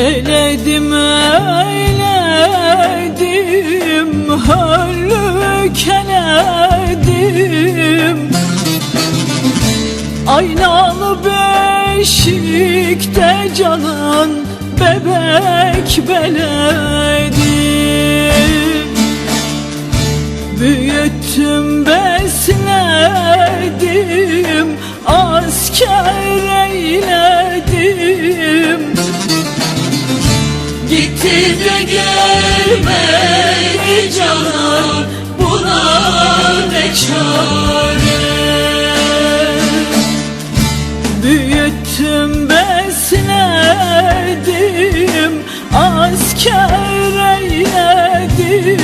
Eledim eledim Hörlük eledim Aynalı beşikte canan Bebek beledim. Büyüttüm besledim Asker eyledim. Gitti de gelmedi canan buna ne çare? Büyüttüm besledim asker eyledim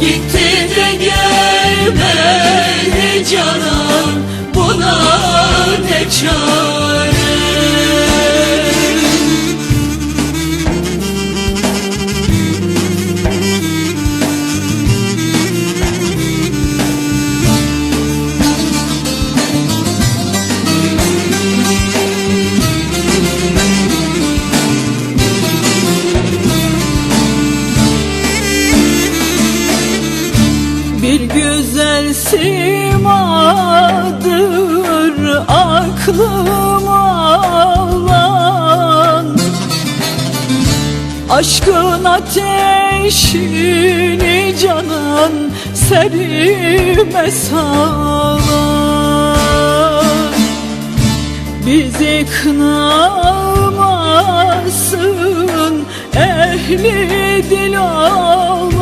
Gitti de gelmedi canan buna ne çare simadır aklıma alan Aşkın ateşini canan serime salan Bizi kınamasın ehli dil olan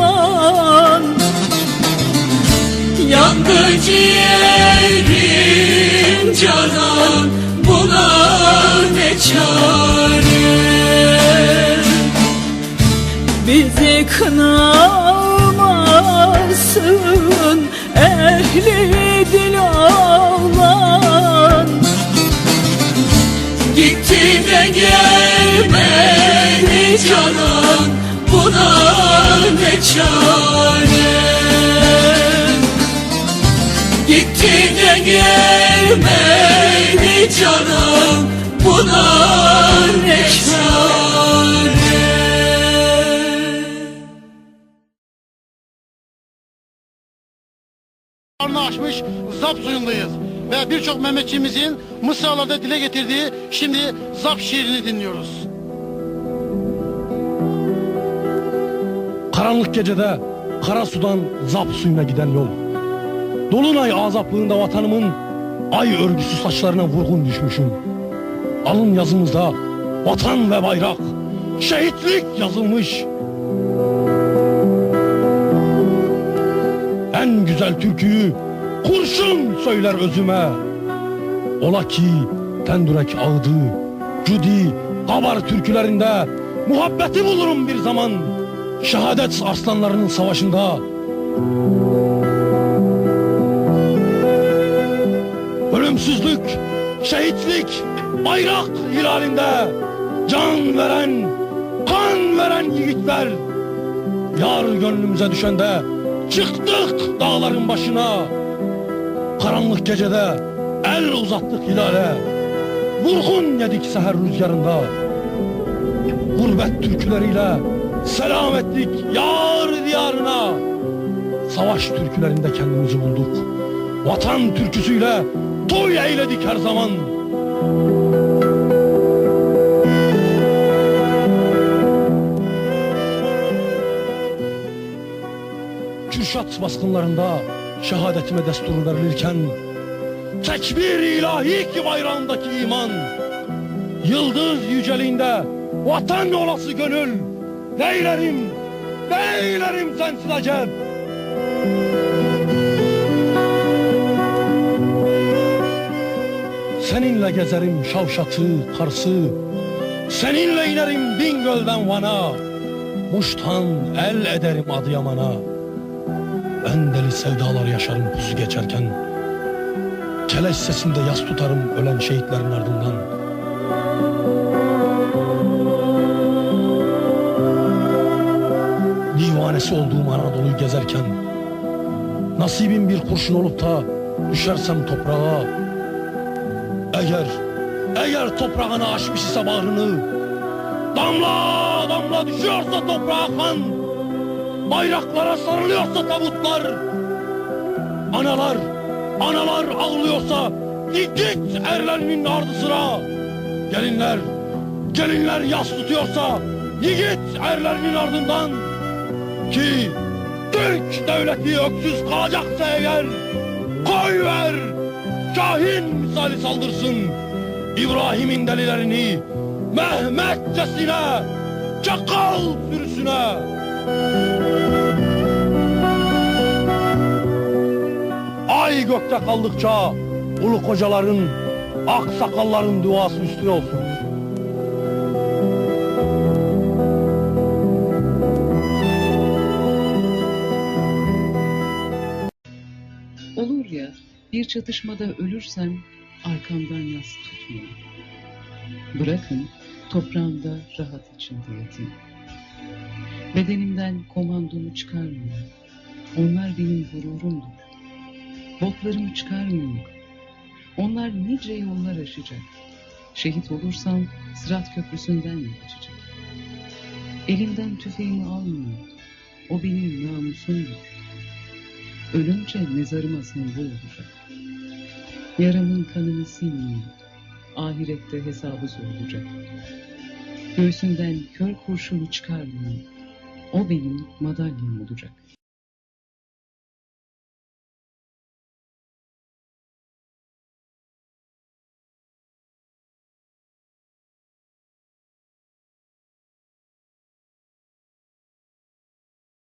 Yandı ciğerim canan buna ne çare? Bizi kınamasın ehli dil olan. Gitti de gelmedi canan buna ne çare gelmedi canım buna ne çare Karnı açmış zap suyundayız. Ve birçok Mehmetçiğimizin mısralarda dile getirdiği şimdi zap şiirini dinliyoruz. Karanlık gecede kara sudan zap suyuna giden yol. Dolunay azaplığında vatanımın ay örgüsü saçlarına vurgun düşmüşüm. Alın yazımızda vatan ve bayrak, şehitlik yazılmış. En güzel türküyü kurşun söyler özüme. Ola ki Tendürek ağıdı, Cudi, Kabar türkülerinde muhabbeti bulurum bir zaman. Şehadet arslanlarının savaşında. Ölümsüzlük, şehitlik, bayrak hilalinde can veren, kan veren yiğitler. Yar gönlümüze düşende çıktık dağların başına. Karanlık gecede el uzattık hilale. Vurgun yedik seher rüzgarında. Gurbet türküleriyle selam ettik yar diyarına. Savaş türkülerinde kendimizi bulduk. Vatan türküsüyle toy eyledik her zaman. Kürşat baskınlarında şehadetime destur verilirken Tekbir ilahi ki bayrağındaki iman Yıldız yüceliğinde vatan olası gönül Neylerim, neylerim sensiz acep Seninle gezerim Şavşat'ı, Kars'ı Seninle inerim Bingöl'den Van'a. Muş'tan el ederim Adıyaman'a. Ben deli sevdalar yaşarım pusu geçerken. Keleş sesinde yas tutarım ölen şehitlerin ardından. Divanesi olduğum Anadolu'yu gezerken Nasibim bir kurşun olup da düşersem toprağa Eğer, eğer toprağına aşmış ise bağrını Damla damla düşüyorsa toprağa kan Bayraklara sarılıyorsa tabutlar Analar, analar ağlıyorsa git erlerinin ardı sıra. Gelinler, gelinler yas tutuyorsa Yiğit erlerinin ardından Ki Türk devleti öksüz kalacaksa eğer Koy ver Şahin misali saldırsın. İbrahim'in delilerini Mehmetçesine Çakal sürüsüne. Ay gökte kaldıkça ulu kocaların, ak sakalların duası üstüne olsun. Olur ya bir çatışmada ölürsem arkamdan yas tutmayın. Bırakın toprağımda rahat içinde yatayım. Bedenimden komandomu çıkarmayın. Onlar benim gururumdur. Botlarımı çıkarmayın. Onlar nice yollar aşacak. Şehit olursam Sırat Köprüsü'nden geçecek? Elimden tüfeğimi almayın. O benim namusumdur. Ölünce mezarıma sembol olacak. Yaramın kanını silmeyin. Ahirette hesabı sorulacak. Göğsünden kör kurşunu çıkarmayın. O benim madalyam olacak.